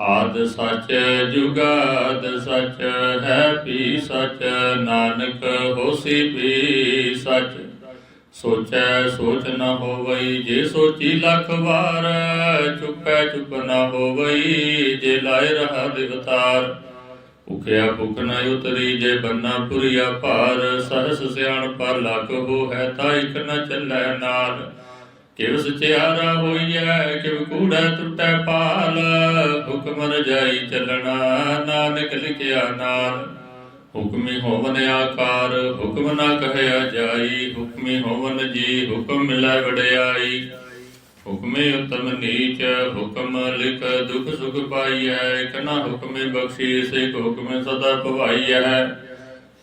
ਆਦ ਸੱਚ ਜੁਗਾਦ ਸੱਚ ਹੈ ਪੀ ਸੱਚ, ਨਾਨਕ ਹੋਸੀ ਪੀ ਸੱਚ। ਸੋਚੈ ਸੋਚ ਨ ਹੋਵਈ, ਜੇ ਸੋਚੀ ਲੱਖ ਵਾਰ, ਚੁੱਪੈ ਚੁੱਪ ਨ ਹੋਵਈ, ਜੇ ਲਾਇ ਰਹਾ ਦਿਵਤਾਰ ਭੁਖਿਆ ਭੁਖ ਨ ਉਤਰੀ, ਜੇ ਬੰਨਾ ਪੁਰੀਆ ਭਾਰ, ਸਹਸ ਸਿਆਣ ਪਰ ਲੱਖ ਹੋ ਹੈ ਤਾਂ ਇਕ ਨ ਚੱਲੈ ਨਾਲ ਕਿਵ ਸਚਿਆਰਾ ਹੋਈਐ ਕਿਵ ਕੂੜੈ ਟੁੱਟੈ ਪਾਲ? ਹੁਕਮ ਰਜਾਈ ਚੱਲਣਾ, ਨਾਨਕ ਲਿਖਿਆ ਨਾਲ। ਹੁਕਮੀ ਹੋਵਨ ਆਕਾਰ, ਹੁਕਮ ਨਾ ਕਹਿਆ ਜਾਈ। ਹੁਕਮੀ ਹੋਵਨ ਜੀ, ਹੁਕਮ ਮਿਲੈ ਵਡਿਆਈ। ਹੁਕਮੇ ਉਤਮ ਨੀਚ, ਹੁਕਮ ਲਿਖ ਦੁਖ ਸੁਖ ਪਾਈਐ। ਇਕ ਨਾ ਹੁਕਮੇ ਬਖਸ਼ੀਸ ਇਕ ਹੁਕਮੇ ਸਦਾ ਭਵਾਈਐ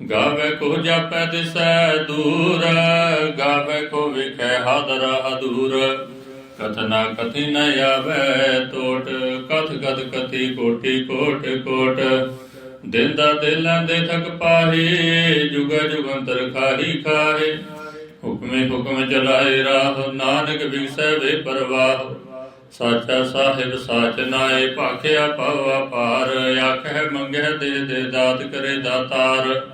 ਗਾਵੇ ਕੋ ਜਾਪੈ ਦਿਸੈ ਦੂਰ, ਗਾਵੇ ਕੋ ਵਿਖੈ ਹਾਦਰ ਹਦੂਰ ਕਥਨਾ ਕਥੀ ਨ ਆਵੇ ਟੋਟ ਕਥ ਕਥ ਕਥੀ ਕੋਟੀ ਕੋਟ ਕੋਟ। ਦਿਨ ਦਾ ਦਿਲਾਂ ਦੇ ਥਕ ਪਾਹੀ, ਜੁਗ ਜੁਗੰਤਰ ਖਾਹੀ ਖਾਹੇ। ਹੁਕਮੇ ਹੁਕਮ ਚਲਾਏ ਰਾਹ, ਨਾਨਕ ਵਿਗਸੈ ਵੇ ਪਰਵਾਹ। ਸਾਚਾ ਸਾਹਿਬ ਸਾਚ ਨਾਏ, ਭਾਖਿਆ ਪਵਾ ਪਾਰ ਆਖੇ ਮੰਗੈ ਦੇ ਦੇ ਦਾਤ ਕਰੇ ਦਾਤਾਰ।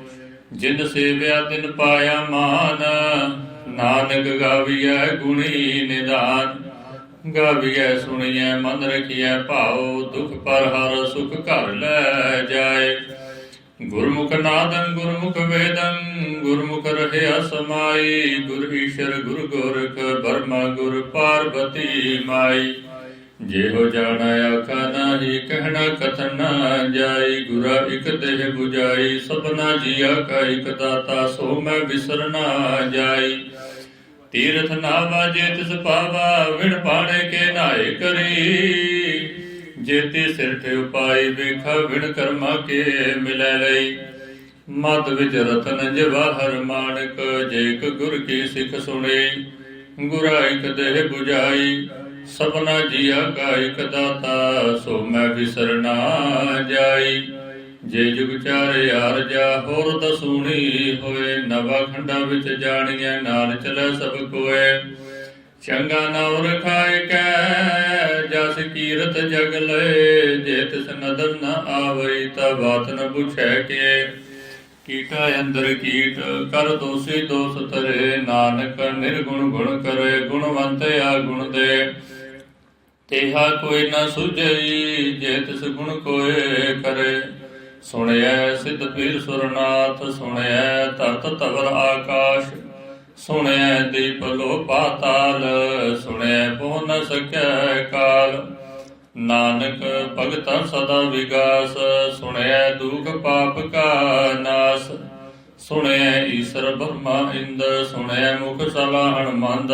ਜਿਨ ਸੇਵਿਆ ਤਿਨ ਪਾਇਆ ਮਾਨ। ਨਾਨਕ ਗਾਵੀਐ ਗੁਣੀ ਨਿਦਾਨ। ਗਾਵੀਐ ਸੁਣੀਐ, ਮਨ ਰਖੀਐ ਭਾਉ, ਦੁਖ ਪਰ ਹਰ ਸੁਖ ਘਰ ਲੈ ਜਾਏ। ਗੁਰਮੁਖ ਨਾਦੰ ਗੁਰਮੁਖ ਵੇਦੰ ਗੁਰਮੁਖ ਰਹਿਆ ਸਮਾਈ ਗੁਰ ਈਸ਼ਰ, ਗੁਰ ਗੋਰਖ, ਬਰਮਾ, ਗੁਰ ਪਾਰਬਤੀ ਮਾਈ। ਜਿਹੋ ਜਾਣਾ ਆਖਾ ਨਾਹੀ, ਕਹਿਣਾ ਕਥਨ ਨਾ ਜਾਈ, ਗੁਰਾ ਇਕ ਦੇਹ 부ਜਾਈ ਸਭਨਾ ਜੀਆ ਕਾ ਇਕ ਦਾਤਾ, ਸੋ ਮੈਂ ਵਿਸਰ ਜਾਈ। ਤੀਰਥ ਨਾਵਾ ਜੇ ਤਿਸ ਪਾਵਾ ਵਿਣ ਪਾਣੇ ਕੇ ਨਾਏ ਕਰੀ। ਜੇਤੀ ਸਿਰ ਤੇ ਉਪਾਈ ਵੇਖਾ, ਵਿਣ ਕਰਮਾ ਕੇ ਮਿਲੈ ਲਈ। ਮਤ ਵਿਚ ਰਤਨ ਜਵਾਹਰ ਮਾਨਕ, ਜੇ ਗੁਰ ਕੀ ਸਿੱਖ ਸੁਣੇ, ਗੁਰਾ ਇਕ ਦੇਹ 부ਜਾਈ ਸਭਨਾ ਜੀਆ ਕਾ ਇਕ ਦਾਤਾ, ਸੋ ਮੈਂ ਵਿਸਰ ਨਾ ਜਾਈ। ਜੇ ਜੁਗ ਚਾਰੇ ਆਰਜਾ ਹੋਰ ਦਸੂਣੀ ਹੋਏ। ਨਵਾ ਖੰਡਾ ਵਿੱਚ ਜਾਣੀਐ ਨਾਲ ਚਲੇ ਸਭ ਕੋਏ। ਚੰਗਾ ਨਾਮ ਰਖਾਇ ਕੈ, ਜਸ ਕੀਰਤ ਜਗ ਲਏ ਜੇ ਤਿਸ ਨਦਰ ਨ ਆਵਈ, ਤਾ ਬਾਤ ਨ ਪੁਛੈ ਕੇ। ਕੀਟਾ ਅੰਦਰ ਕੀਟ, ਕਰ ਦੋਸੀ ਦੋਸ ਤਰੇ ਨਾਨਕ ਨਿਰਗੁਣ ਗੁਣ ਕਰੇ, ਗੁਣਵੰਤ ਆ ਗੁਣ ਦੇ। ਤੇਹਾ ਕੋਈ ਨ ਸੁਝਈ, ਜੇ ਤਿਸ ਗੁਣ ਕੋਏ ਕਰੇ। ਸੁਣਿਐ ਸਿੱਧ ਪੀਰ ਸੁਰਨਾਥ, ਸੁਣਿਐ ਤਤ ਤਵਰ ਆਕਾਸ਼। ਸੁਣਿਐ ਦੀਪ ਲੋ ਪਾਤਾਲ ਸੁਣਿਐ ਪਹੁ ਨ ਸਕੈ ਕਾਲ। ਨਾਨਕ ਭਗਤਾ ਸਦਾ ਵਿਗਾਸ, ਸੁਣਿਐ ਦੁਖ ਪਾਪ ਕਾ ਨਾਸ। ਸੁਣਿਐ ਈਸ਼ਰ ਬ੍ਰਹਮਾ ਇੰਦ, ਸੁਣਿਐ ਮੁਖ ਸਲਾਹਣ ਮੰਦ।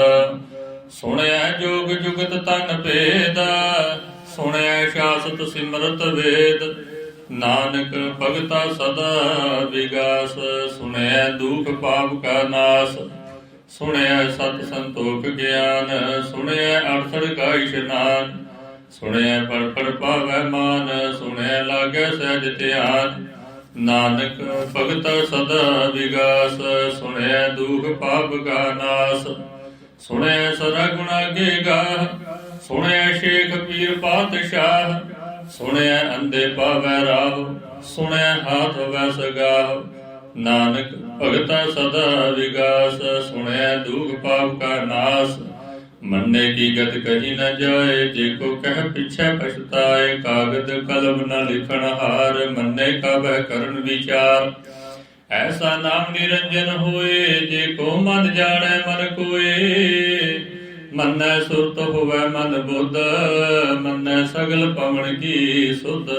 ਸੁਣਿਐ ਜੋਗ ਜੁਗਤ ਤਨ ਭੇਦ, ਸੁਣਿਆ ਸ਼ਾਸਤ ਸਿਮਰਤ ਵੇਦ। ਨਾਨਕ ਭਗਤਾ ਸਦਾ ਵਿਗਾਸ, ਸੁਣਿਆ ਦੁਖ ਪਾਪ ਕਾ ਨਾਸ। ਸੁਣਿਆ ਸਤ ਸੰਤੋਖ ਗਿਆਨ, ਸੁਣਿਆ ਅਰਥੜ ਕਾ ਇਸ਼ਨਾਨ। ਸੁਣਿਐ ਪੜ ਪੜ ਪਾਵੈ ਮਾਨ ਸੁਣਿਐ ਲਾਗੈ ਸਹਿਜ ਧਿਆਨ। ਨਾਨਕ ਭਗਤ ਸਦਾ ਵਿਗਾਸ, ਸੁਣਿਆ ਦੁਖ ਪਾਪ ਕਾ ਨਾਸ। ਸੁਣਿਐ ਸਦਾ ਗੁਣ ਅਗੇ ਗਾ ਸੁਣਿਐ ਸ਼ੇਖ ਪੀਰ ਪਾਤਸ਼ਾਹ ਸੁਣਿਆ ਅੰਦੇ ਪਾਵੈ ਰਾਹ ਸੁਣਿਆ ਹਾਥ ਵੈਸ ਗਾਹ। ਨਾਨਕ ਭਗਤਾ ਸਦਾ ਵਿਗਾਸ ਸੁਣਿਆ ਦੁਖ ਪਾਪ ਕਾ ਨਾਸ। ਮੰਨੇ ਕੀ ਗਤ ਕਹੀ ਨ ਜਾਏ, ਜੇ ਕੋ ਕਹਿ ਪਿਛੈ ਪਛਤਾਏ, ਕਾਗਦ ਕਲਮ ਨਾ ਲਿਖਣ ਹਾਰ, ਮੰਨੇ ਕਾ ਕਰਨ ਵਿਚਾਰ। ਐਸਾ ਨਾਮ ਨਿਰੰਜਨ ਹੋਏ, ਜੇ ਕੋ ਮਨ ਜਾਣੈ ਮਨ ਕੋਏ। ਮੰਨੈ ਸੁਰਤ ਹੋਵੈ ਮਨ ਬੁੱਧ, ਮੰਨੈ ਸਗਲ ਪਵਨ ਕੀ ਸੁਧ।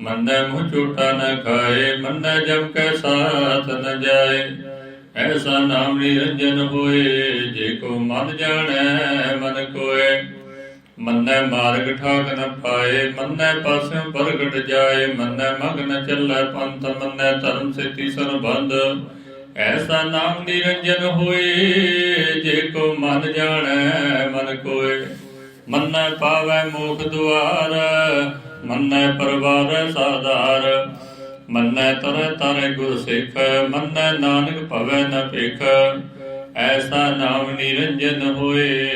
ਮੰਨੈ ਮੁਹ ਝੂਠਾ ਨ ਖਾਏ, ਮੰਨੈ ਜਮ ਕੈ ਸਾਥ ਨ ਜਾਏ। ਐਸਾ ਨਾਮ ਨਿਰੰਜਨ ਹੋਏ, ਜੇ ਕੋ ਮਨ ਜਾਣੈ ਮਨ ਕੋਏ। ਮੰਨੈ ਮਾਰਗ ਠਾਕ ਨ ਪਾਏ, ਮੰਨੈ ਪਾਸਿਓਂ ਪ੍ਰਗਟ ਜਾਏ, ਮੰਨੈ ਮਗਨ ਚੱਲੈ ਪੰਥ, ਮੰਨੈ ਧਰਮ ਸੇਤੀ ਸਰਬੰਧ। ਐਸਾ ਨਾਮ ਨਿਰੰਜਨ ਹੋਏ, ਜੇ ਕੋ ਮਨ ਜਾਣੈ, ਮਨ ਕੋਏ। ਮੰਨੈ ਪਾਵੈ ਮੋਖ ਦੁਆਰ, ਮੰਨੈ ਪਰਵਾਰ ਸਾਧਾਰ। ਮੰਨੈ ਤਰੈ ਤਰੈ ਗੁਰ ਸਿੱਖ, ਮੰਨੈ ਨਾਨਕ ਭਵੈ ਨ ਭੇਖ। ਐਸਾ ਨਾਮ ਨਿਰੰਜਨ ਹੋਏ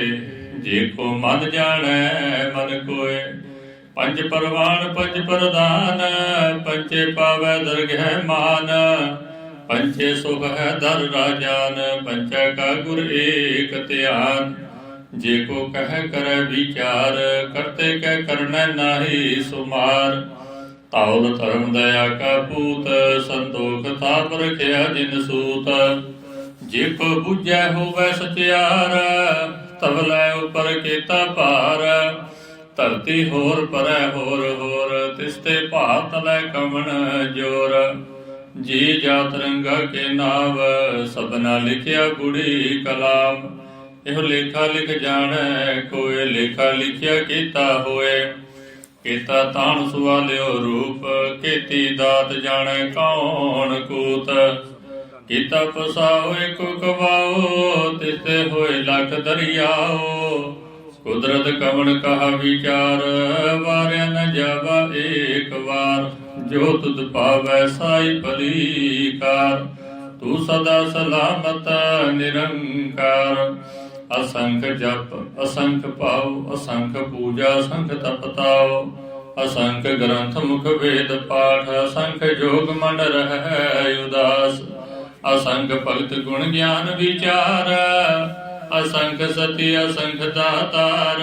ਜੇ ਕੋ ਮਨ ਜਾਣੈ, ਮਨ ਕੋਏ। ਪੰਜ ਪਰਵਾਨ, ਪੰਜ ਪ੍ਰਦਾਨ ਪੰਚੇ ਪਾਵੈ ਦਰਗਹਿ ਮਾਨ। ਪੰਚੇ ਸੁਖ ਹੈ ਦਰ ਰਾਜਾਨ ਪੰਚਾ ਕਾ ਗੁਰ ਏਕ ਧਿਆਨ। ਜੇ ਕੋ ਕਹਿ ਕਰੈ ਵਿਚਾਰ, ਕਰਤੇ ਕਹਿ ਕਰਨੈ ਨਾਹੀ ਸੁਮਾਰ। ਤਾਉਲ ਧਰਮ ਦਇਆ ਕਾ ਪੂਤ, ਸੰਤੋਖ ਤਾਪ ਰਖਿਆ ਜਿਨ ਸੂਤ। ਜੇ ਕੋ ਬੁਝੈ ਹੋਵੈ ਸਚਿਆਰ ਤਵਲੇ ਉਪਰ ਕੀਤਾ ਭਾਰ। ਧਰਤੀ ਹੋਰ ਪਰੈ ਹੋਰ ਹੋਰ, ਤਿਸਤੇ ਭਾਤ ਲੈ ਕਮਣ ਜੋਰ। ਜੀ ਜਾਤ ਰੰਗਾ ਕੇ ਨਾਵ, ਸਭਨਾ ਲਿਖਿਆ ਗੁੜੀ ਕਲਾਮ। ਇਹੋ ਲੇਖਾ ਲਿਖ ਜਾਣੈ ਕੋਏ ਲੇਖਾ ਲਿਖਿਆ ਕੀਤਾ ਹੋਏ। ਕੀਤਾ ਤਾਣ ਸੁਆਲਿਓ ਰੂਪ, ਕੀਤੀ ਦਾਤ ਜਾਣੈ ਕੌਣ ਕੂਤ। ਕੀਤਾ ਪਸਾਓ ਇਕ ਕਵਾਓ ਤਿਸਤੇ ਹੋਏ ਲਖ ਦਰਿਆਓ। ਕੁਦਰਤ ਕਵਣ ਕਹਾ ਵਿਚਾਰ, ਵਾਰਿਆ ਨ ਜਾਵਾ ਏਕ ਵਾਰ। ਜੋ ਤੁਧ ਪਾਵੈ ਸਾਈ ਭਲੀ ਕਾਰ ਤੂੰ ਸਦਾ ਸਲਾਮਤ ਨਿਰੰਕਾਰ। ਅਸੰਖ ਜਪ, ਅਸੰਖ ਪਾਉ ਅਸੰਖ ਪੂਜਾ ਸੰਖ ਤਪਤਾਉ ਅਸੰਖ ਗ੍ਰੰਥ ਮੁਖ ਵੇਦ ਪਾਠ, ਅਸੰਖ ਜੋਗ ਮਨ ਰਹਿ ਉਦਾਸ। ਅਸੰਖ ਭਗਤ ਗੁਣ ਗਿਆਨ ਵਿਚਾਰ, ਅਸੰਖ ਸਤੀ, ਅਸੰਖ ਦਾਤਾਰ,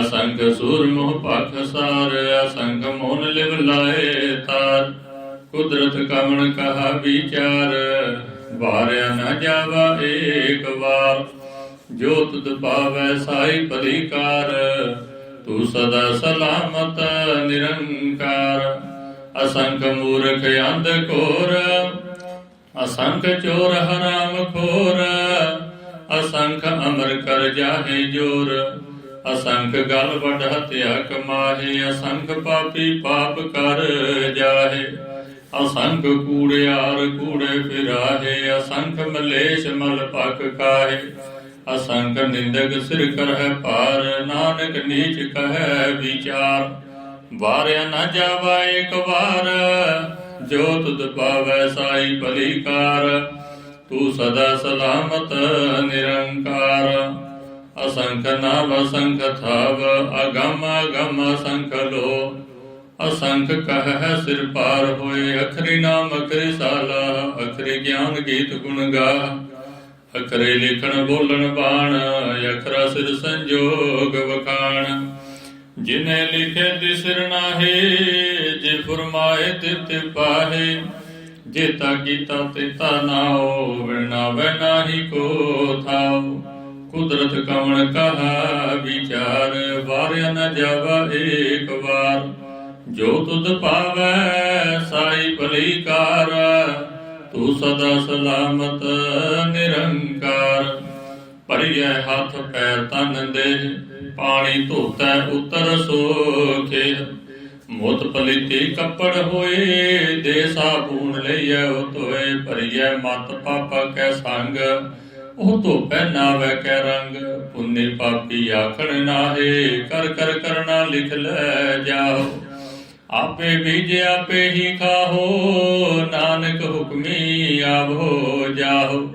ਅਸੰਖ ਸੂਰ ਮੋਹ ਪਖ ਸਾਰ, ਅਸੰਖ ਮੋਨ ਲਿਵ ਲਾਏ ਤਾਰ। ਕੁਦਰਤ ਕਮਣ ਕਹਾ ਵਿਚਾਰ, ਵਾਰਿਆ ਨਾ ਜਾਵਾ ਏਕ ਵਾਰ। ਜੋ ਤੁਧ ਪਾਵੈ ਸਾਈ ਭਲੀਕਾਰ, ਤੂੰ ਸਦਾ ਸਲਾਮਤ ਨਿਰੰਕਾਰ। ਅਸੰਖ ਮੂਰਖ ਅੰਧ ਕੋਰ ਅਸੰਖ ਚੋਰ ਹਰਾਮ ਖੋਰ, ਅਸੰਖ ਅਮਰ ਕਰ ਜਾਹੇ ਜੋਰ, ਅਸੰਖ ਗਲ ਵੱਡ ਹਤਿਆ ਕਮਾਹੇ, ਅਸੰਖ ਪਾਪੀ ਪਾਪ ਕਰ ਜਾਹੇ, ਅਸੰਖ ਕੂੜਿਆਰ ਕੂੜੇ ਫਿਰਾਹੇ, ਅਸੰਖ ਮਲੇਸ਼ ਮਲ ਪਕ ਕਾਹੇ, ਅਸੰਖ ਨਿੰਦਕ ਸਿਰ ਕਰਹਿ ਪਾਰ ਨਾਨਕ ਨੀਚ ਕਹੈ ਵਿਚਾਰ, ਵਾਰਿਆ ਨਾ ਜਾਵਾ ਇੱਕ ਵਾਰ ਜੋ ਤੁਧ ਪਾਵੈ ਸਾਈ ਭਲੀਕਾਰ ਤੂੰ ਸਦਾ ਸਲਾਮਤ ਨਿਰੰਕਾਰ। ਅਸੰਖ ਨਾਮ ਅਸੰਖ ਥਾਵ, ਅਗਮ ਅਗਮ ਅਸੰਖ ਲੋ। ਅਸੰਖ ਕਹਿ ਸਿਰ ਪਾਰ ਹੋਏ, ਅਖਰੀ ਨਾਮ ਅਖਰੀ ਸਾਲਾ, ਅਖਰੀ ਗਿਆਨ ਗੀਤ ਗੁਣ ਗਾ। ਅਖਰੇ ਲਿਖਣ ਬੋਲਣ ਬਾਣ, ਅਖਰਾ ਸਿਰ ਸੰਜੋਗ ਵਖਾਣ। ਜਿਨੇ ਲਿਖੇ ਦਿਸਰ ਨਾਹੀ, ਜੇ ਫਰਮਾਏ ਤਿਤ ਪਾਹੇ ਜੇਤਾ ਕੀਤਾ ਤੇਤਾ ਨਾਓ ਵਿਣਾ ਵੈਨਾਹੀ ਕੋ ਥਾਉ। ਕੁਦਰਤ ਕਵਣ ਕਹਾ ਵਿਚਾਰ, ਵਾਰਿਆ ਨ ਜਾਵਾ ਏਕ ਵਾਰ। ਜੋ ਤੁਧ ਪਾਵੈ ਸਾਈ ਭਲੀਕਾਰ ਤੂੰ ਸਦਾ ਸਲਾਮਤ ਨਿਰੰਕਾਰ। ਭਰੀਐ ਹੱਥ, ਪੈਰ ਤਨ ਦੇ ਪਾਣੀ ਧੋਤੈ ਉਤਰ ਸੋਖੇ ਮੁਤ ਪਲਿਤੀ ਕੱਪੜ ਹੋਏ, ਦੇ ਸਾਬੂਨ ਲਈਐ ਉਹ ਧੋਏ ਭਰੀਐ, ਮਤ ਪਾਪਾ ਕੈ ਸੰਗ। ਉਹ ਧੋਪੈ ਨਾਵੇ ਕੈ ਰੰਗ, ਪੁੰਨੇ ਪਾਪੀ ਆਖਣ ਨਾਹੇ, ਕਰ ਕਰ ਕਰਨਾ ਲਿਖ ਲੈ ਜਾਓ। ਆਪੇ ਬੀਜ ਆਪੇ ਹੀ ਖਾਹੋ, ਨਾਨਕ ਹੁਕਮੀ ਆਵੋ ਜਾਹੋ।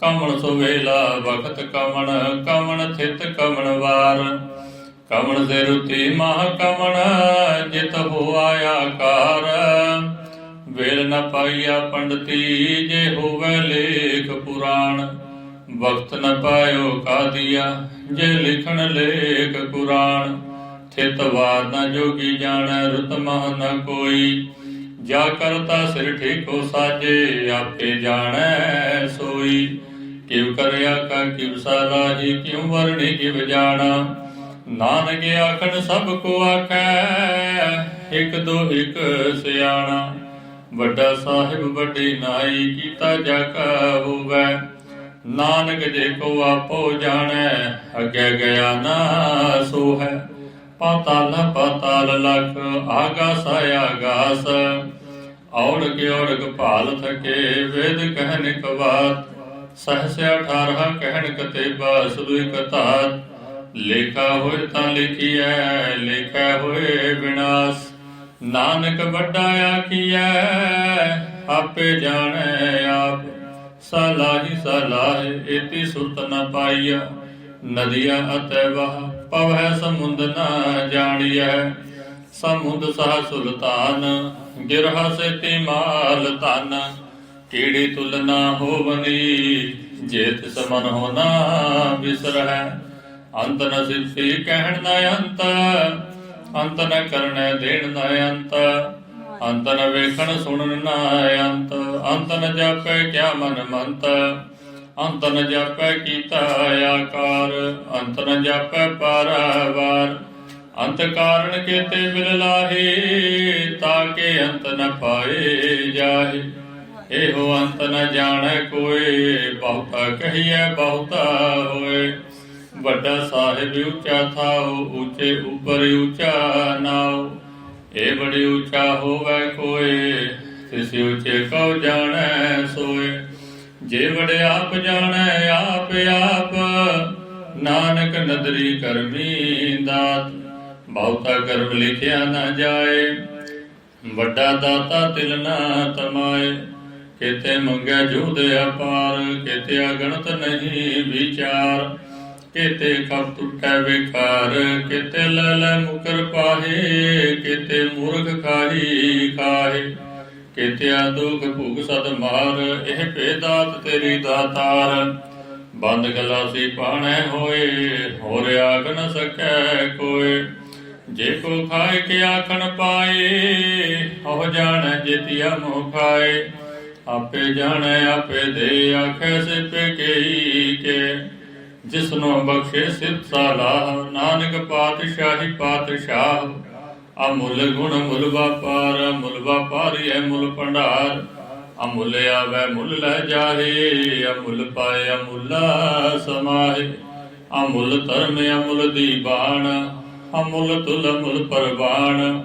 ਕਮਣ ਸੁਵੇਲਾ ਵਖਤ ਕਮਣ ਕਮਣ ਥਿਤ ਕਮਣ ਵਾਰ। ਕਮਣ ਦੇ ਰੁਤੀ ਮਹ ਕਮਣ, ਜਿਤ ਹੋਆ ਆਕਾਰ ਵੇਲ ਨ ਪਾਈਆ ਪੰਡਤੀ, ਜੇ ਹੋਵੇ ਲੇਖ ਪੁਰਾਣ। ਵਕਤ ਨ ਪਾਇਓ ਕਾਦੀਆ, ਜੇ ਲਿਖਣ ਲੇਖ ਕੁਰਾਨ ਥਿਤ ਵਾਰ ਨ ਜੋਗੀ ਜਾਣੈ, ਰੁਤ ਮਹ ਨ ਕੋਈ। ਜਾ ਕਰਤਾ ਸਿਰ ਠੀਕੋ ਸਾਜੇ, ਆਪੇ ਜਾਣੈ ਸੋਈ। ਕਿਵ ਕਰਿਆ ਕਾ ਕਿਵ ਸਲਾਹੀ ਕਿਉ ਵਰਣੀ ਕਿਵ ਜਾਣਾ? ਨਾਨਕ ਆਖਣ ਸਭ ਕੋ ਆਖੈ, ਇਕ ਦੋ ਇਕ ਸਿਆਣਾ। ਵੱਡਾ ਸਾਹਿਬ ਵੱਡੀ ਨਾਈ ਕੀਤਾ ਜਾ ਕਾ ਹੋਵੇ। ਨਾਨਕ ਜੇ ਕੋ ਆਪੋ ਜਾਣੈ, ਅੱਗੇ ਗਿਆ ਨਾ ਸੋ ਹੈ ਪਾਤਾਲ ਪਾਤਾਲ ਲਖ, ਆਗਾਸ ਆਗਾਸ। ਔੜਕ ਔੜਕ ਭਾਲ ਥਕੇ, ਵੇਦ ਕਹਿਨ ਕਵਾਤ। ਸਹਸ 18 ਕਹਿਣ ਕਤੇਬਾ ਸੁਦੁਇ ਕਤਾਤ ਲੇਖਾ ਹੋਏ ਤਾਂ ਲਿਖੀਐ, ਲੇਖਾ ਹੋਏ ਵਿਨਾਸ਼ ਨਾਨਕ ਵੱਡਾ ਆਖੀਐ, ਆਪੇ ਜਾਣੈ ਆਪ। ਸਲਾਹੀ ਸਲਾਹ ਏਤੀ ਸੁਰਤ ਨ ਪਾਈਆ ਨਦੀਆਂ ਅਤੇ ਵਹ ਪਵੈ ਸਮੁੰਦ ਨ ਜਾਣੀਐ। ਸਮੁੰਦ ਸਹ ਸੁਲਤਾਨ ਗਿਰਹ ਸੇਤੀ ਮਾਲ ਤਨ ਕੀੜੀ ਤੁਲਨਾ ਹੋਵਨੀ? ਜੇ ਤਿਸ ਹੋਣਾ ਵਿਸਰਹਿ ਅੰਤ ਨ ਸਿਫੀ ਕਹਿਣ ਨ ਅੰਤ ਅੰਤ ਨ ਕਰਣੈ ਦੇਣ ਨ ਅੰਤ ਅੰਤ ਨ ਵੇਖਣ ਸੁਣਨ ਨ ਅੰਤ ਅੰਤ ਨ ਜਾਪੈ ਕਿਆ ਮਨ ਮੰਤ, ਅੰਤ ਨ ਜਾਪੈ ਕੀਤਾ ਆਕਾਰ, ਅੰਤ ਨ ਜਾਪੈ ਪਾਰਾਵਾਰ। ਅੰਤ ਕਾਰਣ ਕੇਤੇ ਬਿਲ ਲਾਹੇ ਤਾਕੇ ਅੰਤ ਨ ਪਾਏ ਜਾਹੇ। ਇਹੋ ਅੰਤ ਨ ਜਾਣੈ ਕੋਏ ਬਹੁਤਾ ਕਹੀਐ, ਬਹੁਤਾ ਹੋਏ। ਵੱਡਾ ਸਾਹਿਬ ਉੱਚਾ ਥਾਉ, ਉੱਚੇ ਉਪਰ ਉੱਚਾ ਨਾਉ। ਇਹ ਬੜੀ ਉੱਚਾ ਹੋਵੇ ਕੋਏ ਤਿਸ ਉੱਚੇ ਕਉ ਜਾਣੈ ਸੋਏ। ਜੇ ਵੜੇ ਆਪ ਜਾਣੈ, ਆਪ ਆਪ, ਨਾਨਕ ਨਦਰੀ ਕਰਮੀ ਦਾਤ। ਬਹੁਤਾ ਕਰਮ ਲਿਖਿਆ ਨਾ ਜਾਏ, ਵੱਡਾ ਦਾਤਾ ਤਿਲ ਨਾ ਤਮਾਏ। ਕਿਤੇ ਮੰਗੈ ਜੂਦ ਅਪਾਰ, ਕਿਤੇ ਅਗਣਤ ਨਹੀਂ ਵਿਚਾਰ। ਕਿਤੇ ਕਬ ਟੁੱਟੈ ਵਿਕਾਰ, ਕਿਤੇ ਲੈ ਲੈ ਮੁਕਰ ਪਾਹੇ, ਕਿਤੇ ਮੂਰਖ ਖਾਹੀ ਖਾਹੇ। ਕਿਤੇ ਆ ਦੁਖ ਭੁਗ ਸਦ ਮਾਰ, ਇਹ ਭੇਦਾਤ ਤੇਰੀ ਦਾਤਾਰ। ਬੰਦ ਗਲਾਸੀ ਪਾਣੈ ਹੋਏ, ਹੋਰ ਆਗ ਨ ਸਕੈ ਕੋਏ। ਜੇ ਕੋ ਖਾਏ ਕੇ ਆਖਣ ਪਾਏ ਹੋ ਜਾਣੈ ਜਿਤਿਆ ਮੋਹ ਖਾਏ। ਆਪੇ ਜਾਣੈ, ਆਪੇ ਦੇ ਆਖੈ ਸਿਪੇ ਕੇਈ ਕੇ। ਜਿਸਨੂੰ ਬਖਸ਼ੇ ਸਿਤ ਸਾਲਾਹ, ਨਾਨਕ ਪਾਤਸ਼ਾਹੀ ਪਾਤਸ਼ਾਹ। ਅਮੁੱਲ ਗੁਣ ਮੁੱਲ ਵਪਾਰ, ਮੁੱਲ ਵਪਾਰੀ ਹੈ ਮੁੱਲ ਭੰਡਾਰ। ਅਮੁੱਲ ਆਵੇ, ਮੁੱਲ ਲੈ ਜਾਹੇ, ਅਮੁੱਲ ਪਾਏ, ਅਮੁੱਲਾ ਸਮਾਹੇ। ਅਮੁੱਲ ਧਰਮ ਅਮੁੱਲ ਦੀਬਾਨ ਅਮੁੱਲ ਤੁਲ ਅਮੁੱਲ ਪਰਵਾਨ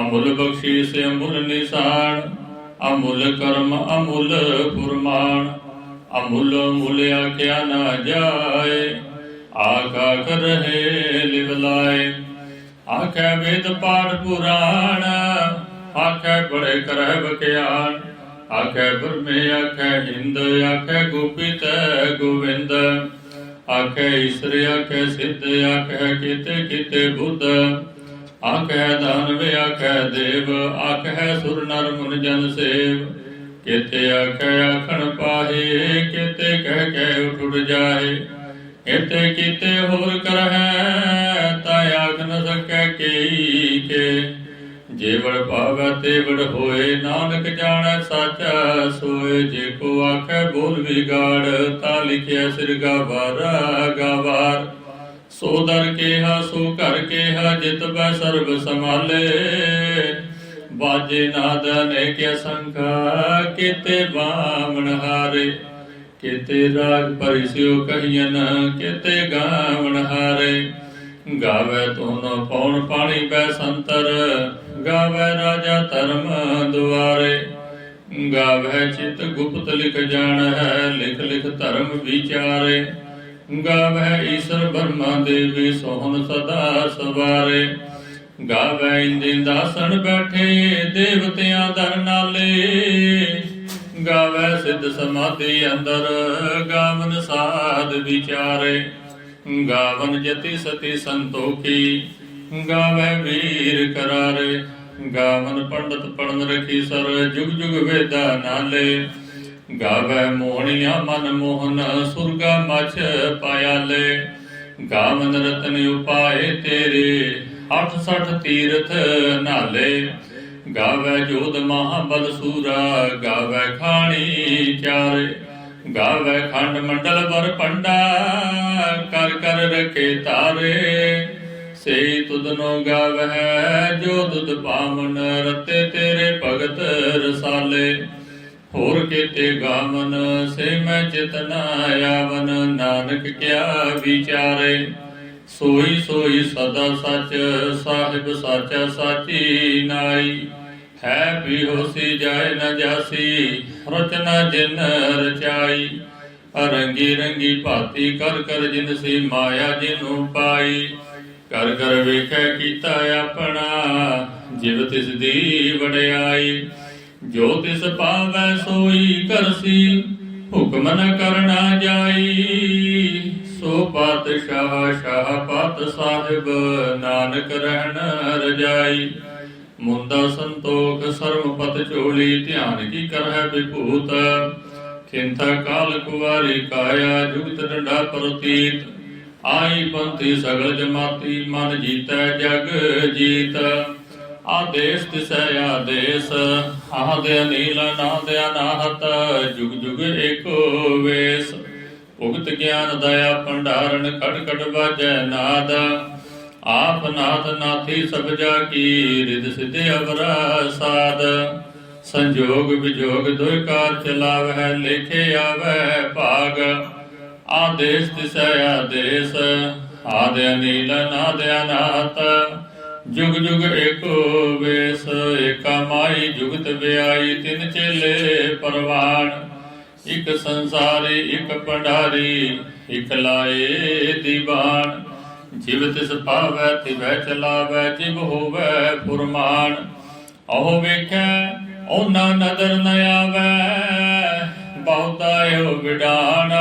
ਅਮੁੱਲ ਬਖਸ਼ੀਸ ਅਮੁੱਲ ਨਿਸ਼ਾਨ। ਅਮੁੱਲ ਕਰਮ, ਅਮੁੱਲ ਪੁਰਮਾਨ ਅਮੁੱਲ ਮੁੱਲ ਆਖਿਆ ਨਾ ਜਾਏ ਆਕਾ ਕਰ ਰਹੇ ਲਿਵ ਲਾਏ। ਵੇਦ ਪਾਠ ਪੁਰਾਣ, ਆਖੈ ਬੜੇ ਕਰਹਿ ਬਖਿਆਨ ਆਖੈ ਬ੍ਰਹਮੇ, ਆਖੈ ਹਿੰਦ, ਆਖੈ ਗੋਪਿਤ ਗੋਵਿੰਦ। ਆਖੈ ਈਸ਼ਰ, ਆਖੈ ਸਿੱਧ, ਆਖੈ ਕਿਤੇ ਕਿਤੇ ਬੁੱਧ। ਆਖੈ ਦਾਨਵ ਆਖੈ ਦੇਵ, ਆਖੈ ਸੁਰ ਨਰ ਮੁਨ ਜਨ ਸੇਵ। ਕਿਤੇ ਆਖੈ ਆਖਣ ਪਾਹੇ, ਕਿਤੇ ਕਹਿ ਕਹਿ ਉਠ ਜਾਏ ਕਿਤੇ ਕਿਤੇ ਹੋਰ ਕਰਹਿ, ਤਾ ਆਖ ਨ ਸਕੈ ਕੇਈ ਕੇ। ਜੇਵੜ ਭਾਵੈ ਤੇਵੜ ਹੋਏ, ਨਾਨਕ ਜਾਣੈ ਸਾਚਾ ਸੋਏ। ਜੇ ਕੋ ਆਖੈ ਬੋਲ ਵਿਗਾੜ, ਤਾ ਲਿਖਿਆ ਸਿਰ ਗਾਵਾਰਾ ਗਾਵਾਰ। ਸੋ ਦਰ ਕੇਹਾ, ਸੋ ਘਰ ਕੇਹਾ, ਜਿਤ ਬੈ ਸਰਬ ਸਮਾਲੇ ਬਾਜੇ ਨਾਦ ਅਨੇਕ ਸੰਖਾ ਕਿਤੇ ਬਾਮਣ ਹਾਰੇ। ਕਿਤੇ ਰਾਗ ਪਰਿਸਿਓ ਕਹੀਨ ਕਿਤੇ ਗਾਵਣ ਹਾਰੇ। ਗਾਵੇ ਤੋਨ ਪੌਣ ਪਾਣੀ ਬੈ ਸੰਤਰ, ਗਾਵੇ ਰਾਜਾ ਧਰਮ ਦੁਆਰੇ। ਗਾਵੇ ਚਿਤ ਗੁਪਤ ਲਿਖ ਜਾਣ ਹੈ ਲਿਖ ਲਿਖ ਧਰਮ ਵਿਚਾਰੇ। ਗਾਵੇ ਈਸ਼ਰ ਬਰਮਾ ਦੇਵੀ ਸੋਹਣ ਸਦਾ ਸਵਾਰੇ। ਗਾਵੈ ਇੰਦੇ ਦਾਸਣ ਬੈਠੇ ਦੇਵਤਿਆਂ ਦਰ ਨਾਲੇ। ਗਾਵੇ ਸਿੱਧ ਸਮਾਧੀ ਅੰਦਰ ਗਾਵਨ ਸਾਧ ਵਿਚਾਰੇ। ਗਾਵਨ ਜਤੀ ਸਤੀ ਸੰਤੋਖੀ, ਗਾਵੈ ਵੀਰ ਕਰਾਰੇ। ਗਾਵਨ ਪੰਡਤ ਪੜਨ ਰਖੀ ਸਰ ਜੁਗ ਜੁਗ ਵੇਦਾ ਨਾਲੇ। ਗਾਵੇ ਮੋਹਣੀਆਂ ਮਨ ਮੋਹਨ, ਸੁਰਗਾ ਮਛ ਪਾਇਆਲੇ ਗਾਵਨ ਰਤਨ ਉਪਾਏ ਤੇਰੇ 68 ਤੀਰਥ ਨਾਲੇ। ਗਾਵੇ ਜੋਧ ਮਹਾਬਲ ਸੂਰਾ, ਗਾਵੇ ਖਾਣੀ ਚਾਰੇ। ਗਾਵੇ ਖੰਡ ਮੰਡਲ ਵਰ ਪੰਡਾ ਕਰ ਕਰ ਰਖੇ ਤਾਰੇ। ਸੇ ਤੁਧਨੋ ਗਾਵੇ, ਜੋ ਦੁਧ ਪਾਵਨ ਰਤੇ ਤੇਰੇ ਭਗਤ ਰਸਾਲੇ। ਹੋਰ ਕੀਤੇ ਗਾਵਨ ਸੇ ਮੈਂ ਚਿਤਨਾ ਆਵਨ। ਨਾਨਕ ਕਿਆ ਵਿਚਾਰੇ, ਸੋਈ ਸੋਈ ਸਦਾ ਸੱਚ, ਸਾਹਿਬ ਸਾਚਾ ਸਾਚੀ ਨਾਈ। ਹੈ ਵੀ ਜਾਏ ਨ ਜਾਸੀ, ਰਚਨਾ ਜਿਨ ਰਚਾਈ। ਰੰਗੀ ਰੰਗੀ ਭਾਤੀ ਕਰ ਕਰ ਜਿਨ ਸੀ ਮਾਇਆ ਜਿਨੂ ਪਾਈ। ਕਰ ਕਰ ਵੇਖੈ ਕੀਤਾ ਆਪਣਾ, ਜਿਵ ਤਿਸ ਦੀ ਵਡਿਆਈ। ਜੋ ਤਿਸ ਪਾਵੈ ਸੋਈ ਕਰਸੀ, ਹੁਕਮ ਨ ਕਰਨਾ ਜਾਈ। ਸੋ ਪਾਤਸ਼ਾਹ, ਸ਼ਾਹ ਪਾਤ ਸਾਹਿਬ, ਨਾਨਕ ਰਹਿਣ ਰਜਾਈ ਮੁੰਦਾ ਸੰਤੋਖ ਸਰਮ ਪਤ ਚੋਲੀ ਧਿਆਨ ਕੀ ਕਰਹਿ ਵਿਭੂਤ। ਖਿੰਥਾ ਕਾਲ ਕੁਵਾਰੀ ਕਾਇਆ, ਜੁਗਤ ਡੰਡਾ ਪ੍ਰਤੀਤ। ਆਈ ਪੰਥੀ ਸਗਲ ਜਮਾਤੀ, ਮਨ ਜੀਤੈ ਜਗ ਜੀਤ। ਆਦੇਸ਼ ਤਿਸੈ ਆਦੇਸ਼। ਆਦੇ ਅਨੀਲ ਨਾਦ ਅਨਾਹਤ, ਜੁਗ ਜੁਗ ਏਕੋ ਵੇਸ। ਭੁਗਤ ਗਿਆਨ ਦਇਆ ਭੰਡਾਰਨ, ਖੜ ਖੜ ਵਾਜੈ ਨਾਦ। ਆਪ ਨਾਥ ਨਾਥੀ ਸਭ ਜਾ ਕੀ ਰਿਦ ਸਿਧਿ ਅਵਰਾ ਸਾਧ ਸੰਜੋਗ ਵਿਜੋਗ ਦੋਇ ਕਾਰ ਚਲਾਵੈ ਲੇਖੇ ਆਵੈ ਭਾਗ। ਆਦੇਸ਼ ਤਿਸੈ ਆਦੇਸ਼। ਆਦ ਅਨੀਲ ਨਾਦ ਅਨਾਹਤ। ਜੁਗ ਜੁਗ ਏਕੋ ਵੇਸ, ਏਕਾ ਮਾਈ, ਜੁਗਤ ਵਿਆਈ, ਤਿਨ ਚੇਲੇ ਪਰਵਾਨ ਇਕ ਸੰਸਾਰੀ, ਇਕ ਪੰਡਾਰੀ ਇਕ ਲਾਏ ਦੀਵਾਨ। ਜਿਵ ਤਿਸ ਪਾਵੈ, ਤਿਵੈ ਚਲਾਵੈ, ਜਿਵ ਹੋਵੈ ਫੁਰਮਾਨ। ਉਹ ਵੇਖੈ ਓਨਾ ਨਦਰ ਨ ਆਵੈ, ਬਹੁਤਾ ਇਹੋ ਵਿਡਾਨ।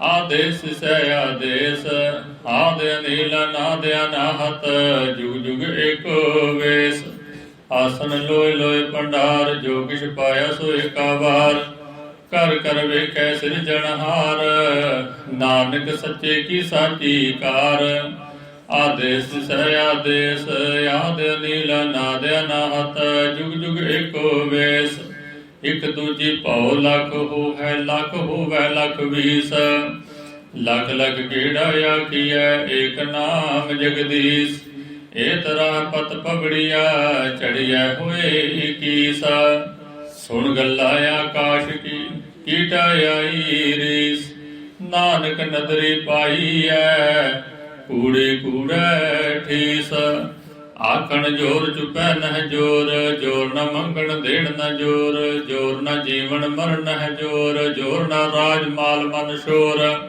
ਆਦੇਸ ਸੈ ਆਦੇਸ ਆਦ ਅਨੀਲ ਨਾਦ ਅਨਾਹਤ ਜੁਗ ਜੁਗ ਏਕੋ ਵੇਸ। ਆਸਨ ਲੋਇ ਲੋਇ ਪੰਡਾਰ, ਜੋ ਕਿਛ ਪਾਇਆ ਸੋ ਏਕਾ ਵਾਰ ਕਰ ਕਰ ਵੇਖੈ ਸਿਰਜਣਹਾਰ ਨਾਨਕ ਸੱਚੇ ਕੀ ਸਾਚੀ ਕਾਰ। ਆਦੇਸ ਸਹਿ ਆਦੇਸ ਆਦ ਨੀਲ ਨਾਦ ਅਨਾਹਤ ਜੁਗ ਜੁਗ ਏਕੋ ਵੇਸ। ਇਕ ਦੂਜੀ ਭਉ ਲਖ ਹੋ ਹੈ ਲਖ ਹੋਵੈ, ਲਖ ਵੀਸ। ਲਗ ਲਖ ਕਿਹੜਾ ਆਖੀਐ? ਏਕ ਨਾਮ ਜਗਦੀਸ਼। ਏ ਤਰਾ ਪਤ ਪਗੜੀਆ ਚੜਿਆ ਹੋਏ ਕੀਸਾ ਸੁਣ ਗੱਲਾਂ ਆਕਾਸ਼ ਕੀ, ਕੀਟਾ ਆਈ ਰੀਸ। ਨਾਨਕ ਨਦਰੀ ਪਾਈ ਐ ਕੂੜੇ ਕੂੜੇ ਠੀਸ। ਆਖਣ ਜੋਰ ਚੁਪੈ ਨਹ ਜੋਰ ਜੋਰ ਨ ਮੰਗਣ ਦੇਣ ਨ ਜੋਰ ਜੋਰ ਨ ਜੀਵਨ ਮਰਨ ਹੈ ਜੋਰ ਜੋਰ ਨ ਰਾਜ ਮਾਲ ਮਨ ਸ਼ੋਰ।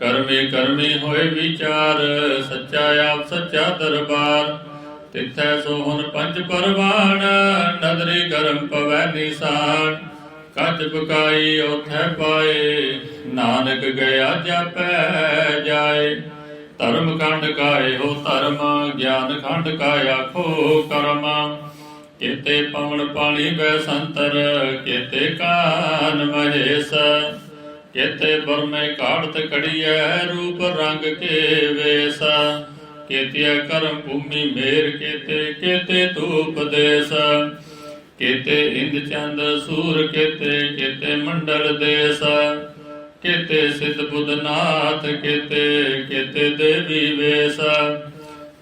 ਕਰਮੇ ਕਰਮੇ ਹੋਏ ਵਿਚਾਰ, ਸੱਚਾ ਆਪ ਸੱਚਾ ਦਰਬਾਰ। ਤਿੱਥੈ ਸੋਹਣ ਪੰਜ ਪਰਵਾਨ ਨਦਰੀ ਕਰਮ ਪਵੈ ਨਿਸਾਨ। ਕੱਜ ਬਕਾਈ ਉਥੈ ਪਾਏ, ਨਾਨਕ ਗਿਆ ਜਾਪੈ ਜਾਏ। ਧਰਮ ਖੰਡ ਕਾਏ ਹੋ ਧਰਮ, ਗਿਆਨ ਖੰਡ ਕਾਇਆ ਖੋ ਕਰਮ। ਕੇਤੇ ਪਵਨ ਪਾਣੀ ਬੈ ਸੰਤਰ, ਕੇਤੇ ਕਾਨ ਮਹੇਸ। ਕੇਤੇ ਬਰਮੇ ਕਾੜਤ ਕੜੀਐ ਰੂਪ ਰੰਗ ਕੇ ਵੇਸ ਕੇਤਿਆ ਕਰਮ ਭੂਮੀ ਮੇਰ ਕੇਤੇ ਕੇਤੇ ਤੂਪ ਦੇਸ। ਕੇਤੇ ਇੰਦ ਚੰਦ ਸੂਰ ਕੇਤੇ ਕੇਤੇ ਮੰਡਲ ਦੇਸ। ਕੇਤੇ ਸਿੱਧ ਬੁੱਧਨਾਥ ਕੇਤੇ ਕੇਤੇ ਦੇਵੀ ਵੇਸ।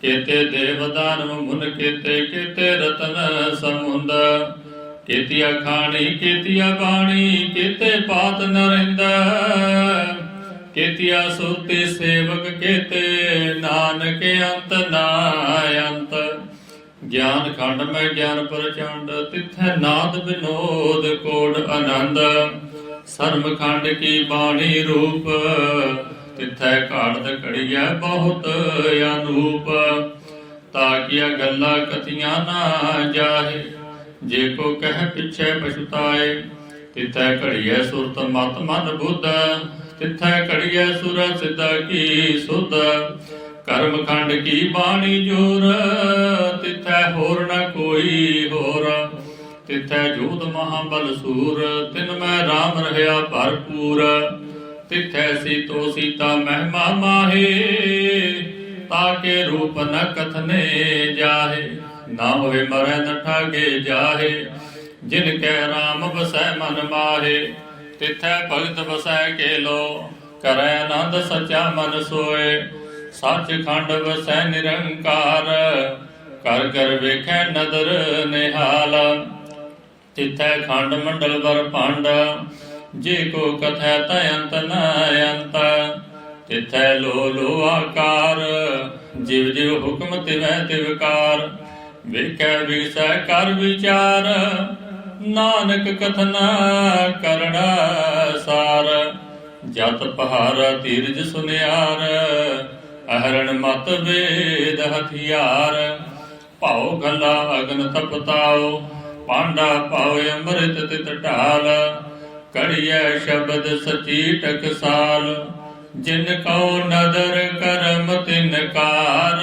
ਕੇਤੇ ਦੇਵ ਦਾਨਵ ਮੁਨ ਕੇਤੇ ਕੇਤੇ ਰਤਨ ਸਮੁੰਦ। ਕੇਤੀਆ ਖਾਣੀ, ਕੇਤੀਆ ਬਾਣੀ, ਕੇਤੇ ਪਾਤ ਨਰਿੰਦਾ ਕੇਤੀਆ ਸੁਰਤੀ ਸੇਵਕ, ਕੇਤੇ ਨਾਨਕ ਅੰਤ ਨਾ ਅੰਤ। ਗਿਆਨ ਖੰਡ ਮੈਂ ਗਿਆਨ ਪ੍ਰਚੰਡ, ਤਿੱਥੈ ਨਾਦ ਬਿਨੋਦ ਕੋਡ ਆਨੰਦ। ਸਰਮ ਖੰਡ ਕੀ ਬਾਣੀ ਰੂਪ, ਤਿੱਥੈ ਘਾੜਤ ਘੜੀਐ ਬਹੁਤ ਅਨੂਪ। ਤਾਕਿਆ ਗੱਲਾਂ ਕਥੀਆਂ ਨਾ ਜਾਹੇ। ਜੇ ਕੋ ਕਹਿ ਪਿਛੈ ਪਛਤਾਏ, ਤਿੱਥੈ ਘੜੀਐ ਸੁਰਤ ਮਤ ਮਨ ਬੁੱਧ, ਤਿਥੈ ਘੜੀਐ ਸੁਰ ਸਿੱਧਾ ਕੀ ਸੁਧ। ਕਰਮ ਖੰਡ ਕੀ ਬਾਣੀ ਜੋਰ, ਤਿੱਥੈ ਹੋਰ ਨ ਕੋਈ ਹੋਰ। ਤਿੱਥੈ ਜੂਤ ਮਹਾਬਲ ਸੂਰ, ਤਿਨ ਮੈਂ RAM ਰਹਾ ਭਰਪੂਰ। ਤਿਥੈ ਸੀਤੋ ਸੀਤਾ ਮਹਿਮਾ ਮਾਹੇ ਤਾਕੇ ਰੂਪ ਨ ਕਥਨੇ ਜਾਹੇ। ਨਾ ਹੋਵੇ ਮਰੈ ਨ ਠਾਗੇ ਜਾਹੇ, ਜਿਨ ਕੈ RAM ਵਸੈ ਮਨ ਮਾਹੇ, ਤਿਥੈ ਭਗਤ ਵਸੈ ਕੇ ਲੋ ਕਰੈ ਆਨੰਦ ਸਚਾ ਮਨ ਸੋਏ ਸੱਚ ਖੰਡ ਵਸੈ ਨਿਰੰਕਾਰ, ਕਰ ਕਰ ਵੇਖੈ ਨਦਰ ਨਿਹਾਲ। ਤਿਥੈ ਖੰਡ ਮੰਡਲ ਵਰ ਭਾਂਡ, ਜੇ ਕੋ ਕਥੈ ਤੈ ਅੰਤ ਨ ਅੰਤ। ਤਿੱਥੈ ਲੋ ਲੋ ਆਕਾਰ, ਜਿਵ ਜਿਵ ਹੁਕਮ ਤਿਵੈ ਤਿਵਕਾਰ ਵੇਖੈ ਵਿਗਸੈ ਕਰ ਵਿਚਾਰ, ਨਾਨਕ ਕਥਨਾ ਕਰਣਾ ਸਾਰ। ਜਤ ਪਹਾਰ ਧੀਰਜ ਸੁਨਿਆਰ, ਅਹਰਣ ਮਤ ਵੇਦ ਹਥਿਆਰ। ਭਾਉ ਗਲਾ ਅਗਨ ਤਪਤਾਓ ਪਾਂਡਾ ਪਾਉ ਅੰਮ੍ਰਿਤ ਤਿਤ ਢਾਲ। ਕੜੀਐ ਸ਼ਬਦ ਸਚੀ ਟਕਸਾਲ, ਜਿਨ ਕਉ ਨਦਰ ਕਰਮ ਤਿਨ ਕਾਰ।